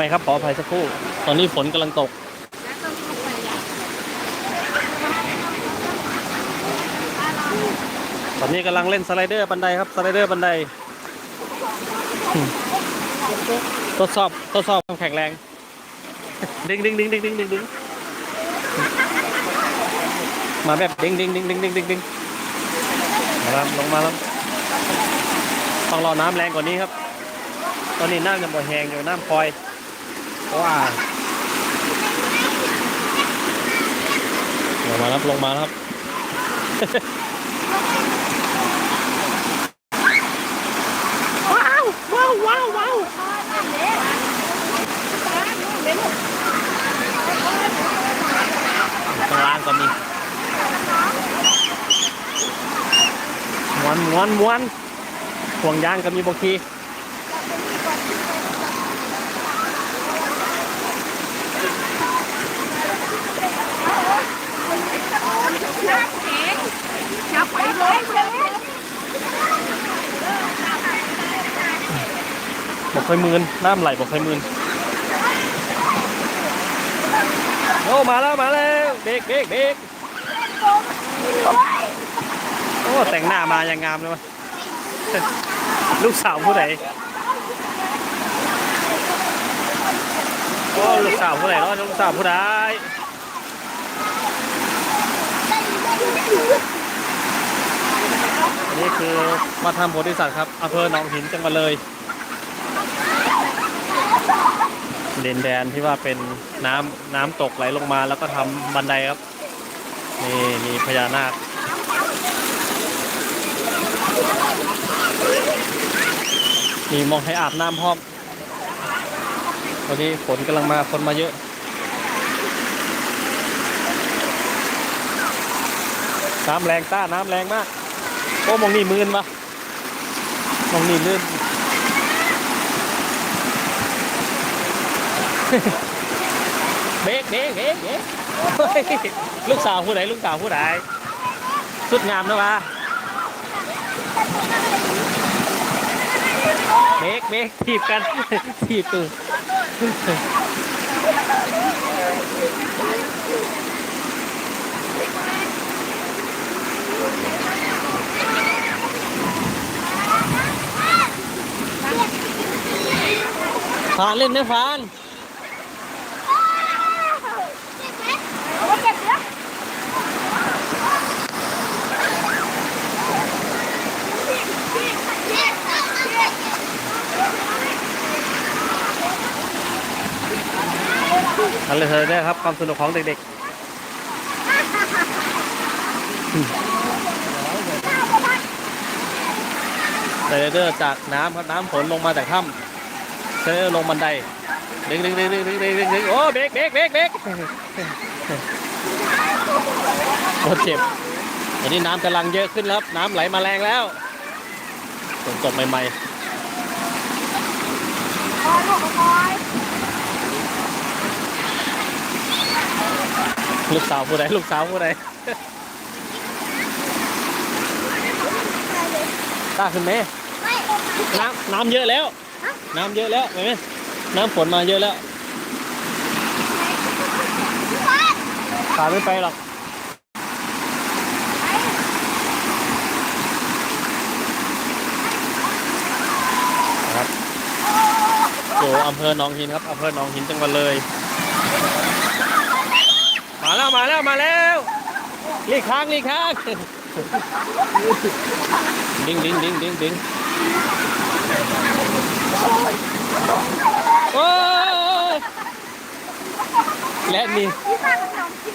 ไปครับขออภัยสักครู่ ตอนนี้ฝนกำลังตก ตอนนี้กำลังเล่นสไลเดอร์บันไดครับสไลเดอร์บันไดทดสอบทดสอบความแข็งแรง ดึงดึงดึงดึงดึงดึงดึงมาแบบดึงดึงดึงดึงดึงดึงดึงมาแล้วลงมาแล้วต้องรอน้ำแรงกว่านี้ครับ ตอนนี้น้ำยังบ่แหงอยู่น้ำคอย เพราะว่าลงมาครับลงมาครับว้าวว้าวว้าวว้าวข้างล่างก็มีม้วนม้วนม้วนห่วงยางก็มีบางที จับไปเลยเลย บอกเคยมืนน้ำไหลบอกเคยมืนโอ้มาแล้วมาแล้วเบรกเบรกเบรกโอ้แต่งหน้ามาอย่างงามเลยวะลูกสาวผู้ใดโอ้ลูกสาวผู้ใดเนาะลูกสาวผู้ใดอันนี้คือวัดธรรมโพธิสัตว์ครับอำเภอหนองหินจังหวัดเลย ดินแดนที่ว่าเป็นน้ำน้ำตกไหลลงมาแล้วก็ทำบันไดครับนี่มีพญานาคมีมองให้อาบน้ำพร้อมวันนี้ฝนกำลังมาคนมาเยอะน้ำแรงต้าน้ำแรงมากโอ้มองนี่มืนปะมองนี่ลื่น เบรกเบรกเบรกเบรกลูกสาวผู้ใดลูกสาวผู้ใดสุดงามนะวะเบรกเบรกถีบกันถีบตูฟานเล่นนะฟาน อันเลยเธอได้ครับความสนุกของเด็กๆเซเลเดอร์จากน้ำครับน้ำฝนลงมาจากถ้ำเซเลเดอร์ลงบันไดดึงดึงดึงดึงดึงดึงดึงดึงโอ้เบรกเบรกเบรกเบรกโคตรเจ็บตอนนี้น้ำกำลังเยอะขึ้นแล้วครับ น้ำไหลมาแรงแล้วฝนตกใหม่ๆ คอย ลูกสาวผู้ใดลูกสาวผู้ใดตาขึ้นไหมน้ำน้ำเยอะแล้ว น้ำเยอะแล้วเห็นไหมน้ำฝนมาเยอะแล้วตาไม่ไปหรอกครับอยู่อำเภอหนองหินครับอำเภอหนองหินจังหวัดเลย มาแล้วมาแล้วมาแล้วลีกข้างลีกข้างดิ้งดิ้งดิ้งดิ้งดิ้งโอ้ยและนี่ที่ข้างขนมกิน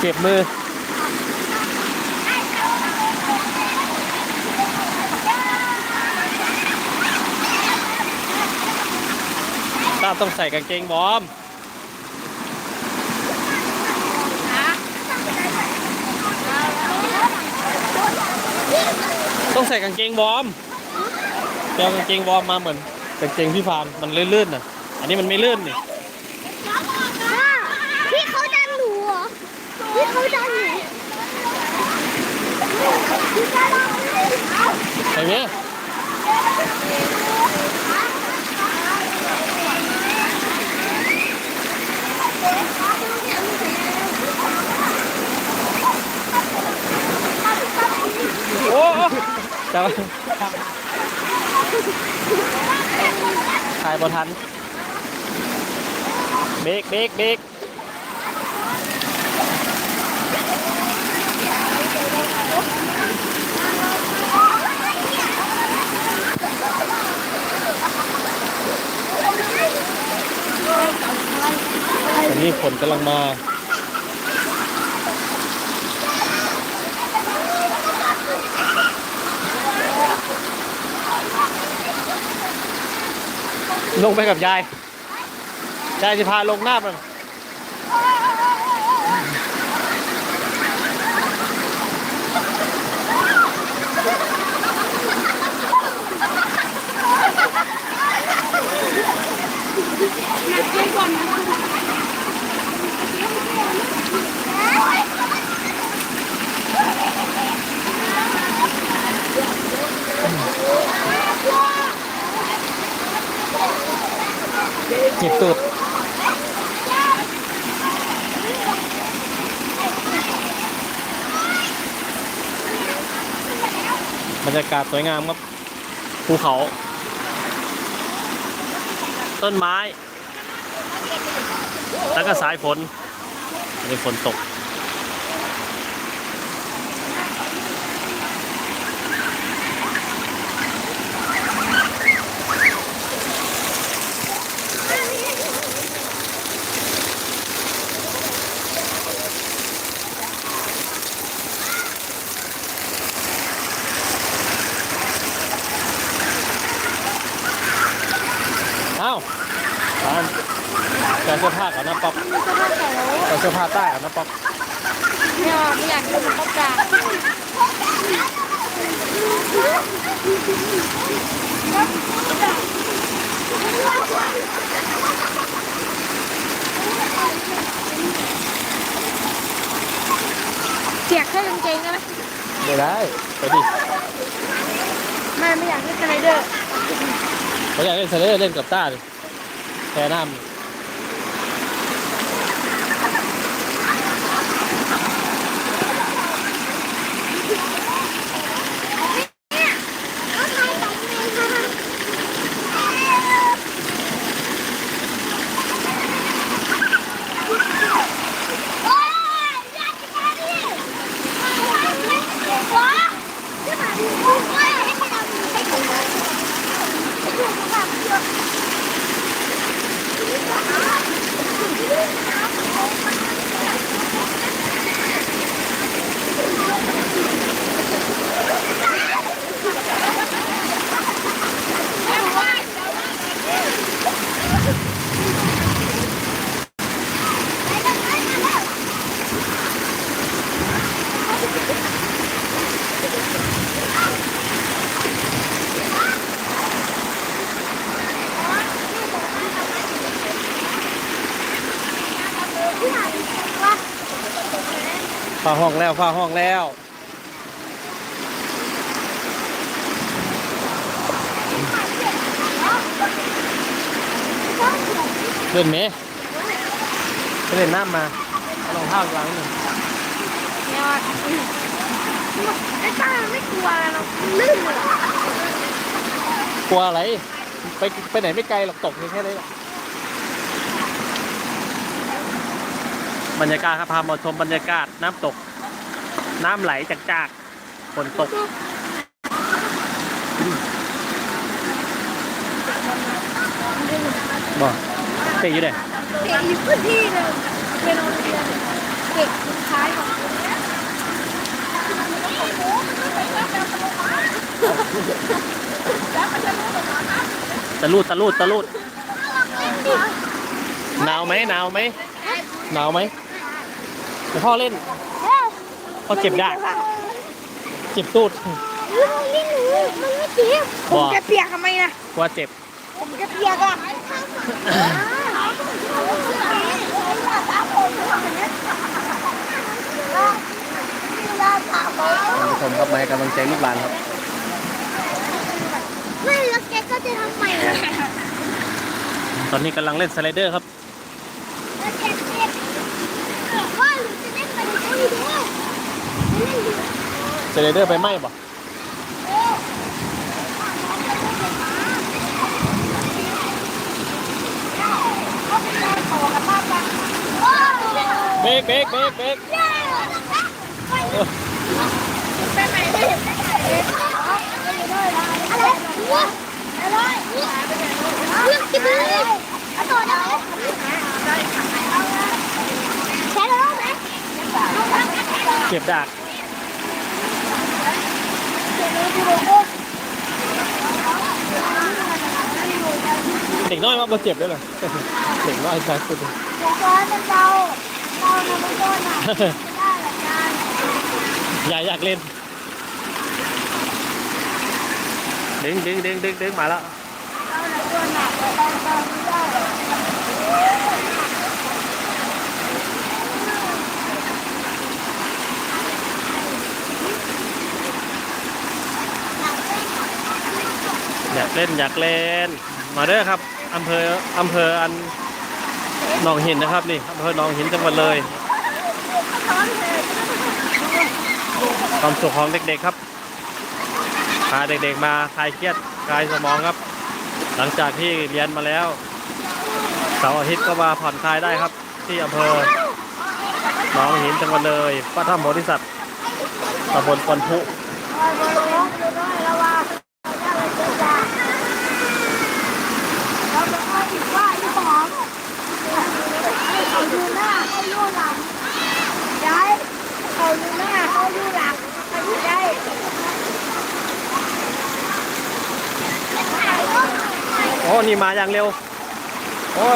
เก็บมือ ตาต้องใส่กางเกงบอมต้องใส่กางเกงวอร์มเดี๋ยวกางเกงวอร์มมาเหมือนกางเกงพี่ฟาร์มมันลื่นๆน่ะอันนี้มันไม่ลื่นนี่พี่เขาดันหนูเหรอพี่เขาดันหนูพี่เขาดันหนูเห็นไหม โอ้จะถ่ายบอทัน เบรกเบรกเบรก นี้ฝนกำลังมา ลงไปกับยาย ยายจะพาลงหน้ำมันเจ็บตูดบรรยาศสวยงามครับภูเขา ต้นไม้ แล้วก็สายฝนในฝนตก เอ้าตานใส่เสื้อผ้ากับน้ำป๊อก มีสภาพแก่แล้ว ใส่เสื้อผ้าใต้กับน้ำป๊อก เนี่ยไม่อยากดูมันก็กา เสียกแค่กางเกงได้ไหมไม่ได้ ไปดิไม่ไม่อยากเล่นสไลเดอร์เขาอยากเล่นเซเลอร์เล่นกับต้าดิแพ้น้ำ ห้องแล้วฝ้าห้องแล้วเล่นไหมไปเล่นน้ำมาเอารองเท้าหลังหนึ่งเนี่ยไอ้ป้าไม่กลัวหรอกลื่นเลยกลัวอะไร ไปไปไหนไม่ไกลหรอกตกแค่นี้แหละบรรยากาศครับพามาชมบรรยากาศน้ำตก น้ำไหลจากจากฝนตกบ่เตะอยู่ไหนเด็กอยู่พื้นที่เลยเป็นโรงเรียนเด็กสุดท้ายของตะลูดตะลูดตะลูดหนาวไหมหนาวไหมหนาวไหมเดี๋ยวพ่อเล่น พ่อเจ็บได้ เจ็บตูดนี่หนูมันไม่เจ็บผบ่มจะเปียกทำไมนะกลัวเจ็บ ผมจะเปียกอะท่านผู้ชมครับมาให้กำลังใจลูกหลานครับ ไม่แล้วแกก็จะทำใหม่แล้วตอนนี้กำลังเล่นสไลเดอร์ครับ แกเจ็บว่าหนูจะเล่นไปได้ด้วยเล่นอยู่ สไลเดอร์ไปไหม้บ่เบรกเบรกเบรกเบรกอะไรวัวอะไรเรื่องที่มือกระโดดได้ไหมใช้แล้วไหมเก็บดาก เด็กน้อยว่าบ่เจ็บด้วยเหรอเด็กน้อยใช่สุดเดี๋ยวก่อนมันเบาเบานะไม่โดนอะไม่ได้หรอกจานยายอยากเล่นดึงดึงดึงดึงดึงมาแล้วเราหนักโดนหนักเราเราเราไม่ได้หรอก อยากเล่นอยากเล่น มาเด้อครับอำเภออำเภออันหนองหินนะครับนี่อำเภอหนองหินจังหวัดเลยความสุขของเด็กๆครับพาเด็กๆมาคลายเครียดคลายสมองครับ หลังจากที่เรียนมาแล้วเสาร์อาทิตย์ก็มาผ่อนคลายได้ครับ ที่อำเภอหนองหินจังหวัดเลยพระธรรมโพธิสัตว์ตำบลปนพุ ร้อนร้อนอยู่ด้วยระวังเราจะเจอเราจะเอาอีกว่าที่สอง เขาดูหน้าเขาดูหลังย้ายเขาดูหน้าเขาดูหลังเขาดูได้โอ้นี่มาอย่างเร็ว โอ้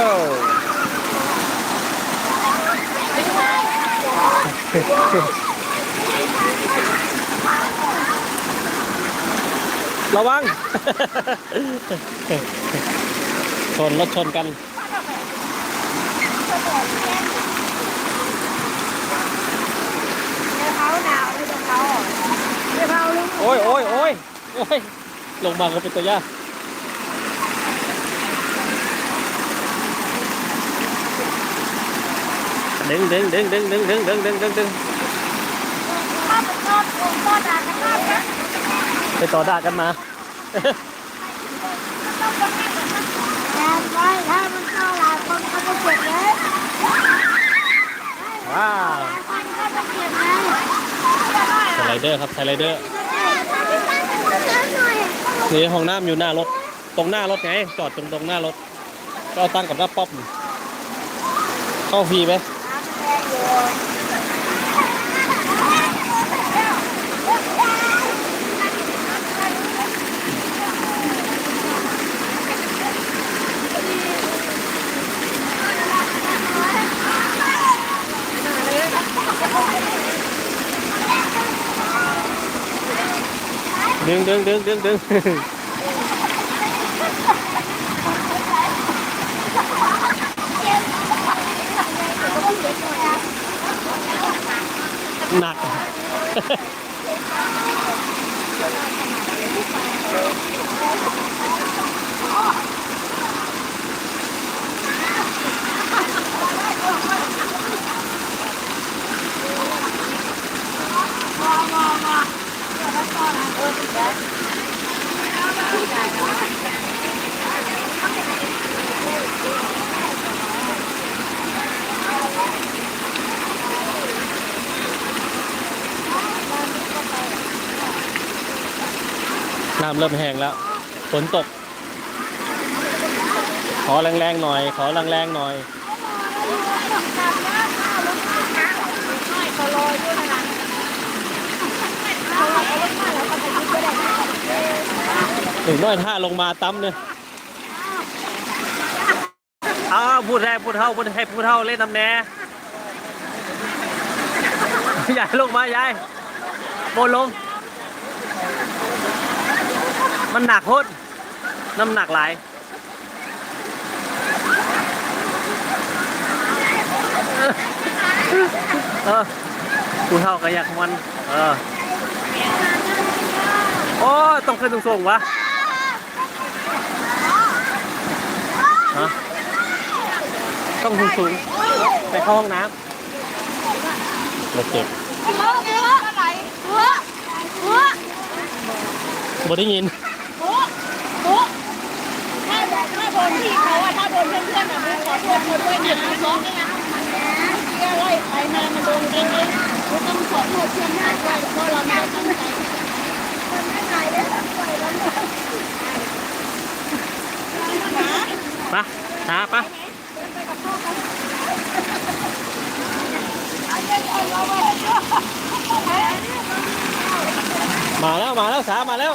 ระวังชนรถชนกัน เดี๋ยวเขาหนาวเดี๋ยวเขาเดี๋ยวเขาลุกโอ้ยโอ้ยโอ้ยโอ้ยลงมาก็เป็นตัวยากดึงดึงดึงดึงดึงดึงดึงดึงดึงดึงถ้าเป็นรอบผมก็ด่ากันรอบนะไปต่อด่ากันมาแต่ไว้ถ้ามันเข้าหลายคนก็จะเจ็บเลย ว้าว หลายคนก็จะเจ็บเลย สไล เดอร์ครับสไลเดอร์หน่อยนี่ห้องน้ำอยู่หน้ารถ ตรงหน้ารถไง จอดตรงตรงหน้ารถ ก็เอาตั้งกับหน้าป๊อปนี่เข้าฟรีไหม ดึงดึงดึงดึงดึงหนัก น้ำเริ่มแห้งแล้ว ฝนตก ขอแรงๆหน่อย ขอแรงๆหน่อยเขาลอยด้วยนะเขาเอารถมาแล้วเขาไปยึดก็ได้ถึงน้อยท่าลงมาตั้มเนี่ยอ้าวพูดแท้พูดเท่าพูดให้พูดเท่าเล่นน้ำแน่ยายลงมายายโบนลง มันหนักโคตรน้ำหนักหลายเออพูดเท่าก็อยากมัน เออ โอ้ยต้องขึ้นสูงๆวะเฮะต้องสูงสูงๆไปเข้าห้องน้ำเราเจ็บหัวหัวอะไรหัวหัวบ่ได้ยิน หัวหัวถ้าถ้า โดนพี่เขาอะถ้าโดนเพื่อนๆอะมึงขอโทษเขาด้วยนะน้องนี่นะเที่ยไล่ไปมามันโดนเองเลยกูต้องขอโทษเพื่อนมากด้วยเพราะเราไม่ได้ตั้งใจมันไม่ไหนเลยปล่อยแล้วเนี่ยปะช้าปะมาแล้วมาแล้วสามาแล้ว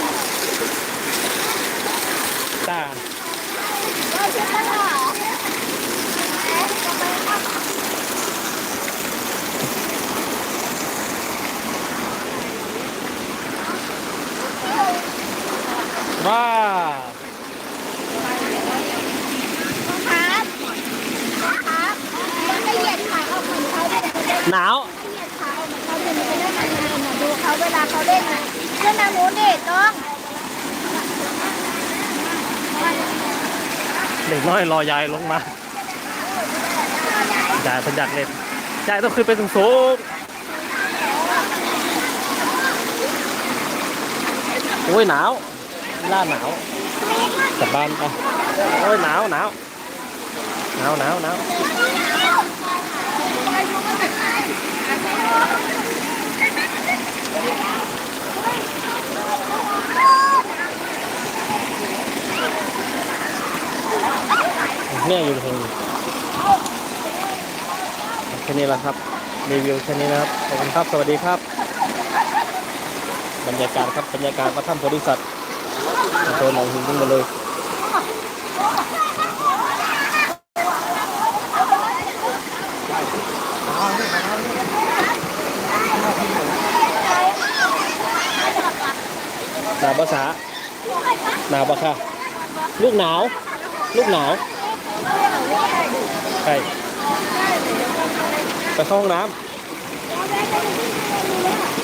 ตาว้า ครับครับมันไม่เหยียดขาเอาเหมือนเขาเลยเขา หนาว เหยียดขาเอาเหมือนเขาเป็นไปได้ยังไงนะดูเขาเวลาเขาเล่นนะเล่นน้ำหนูนี่ต้อง เด็กน้ อยรอยายลงมายายเพันอยากเล่นยายต้องขึ้นไปสูงสูงโอ้ยหนาวล่าหนาวกลับบ้านไปโอ้ยหนาวหนาวหนาวหนาวหนาว แม่อยู่ตรงนี้แค่นี้แหละครับ รีวิวแค่นี้นะครับ ขอบคุณครับ สวัสดีครับ บรรยากาศครับ บรรยากาศวัดถ้ำโพธิสัตว์อำเภอหนองหินขึ้นมาเลยหนาวภาษาหนาวปะค่ะลูกหนาว ลูกหนาวใช่ไปเข้าห้องน้ำ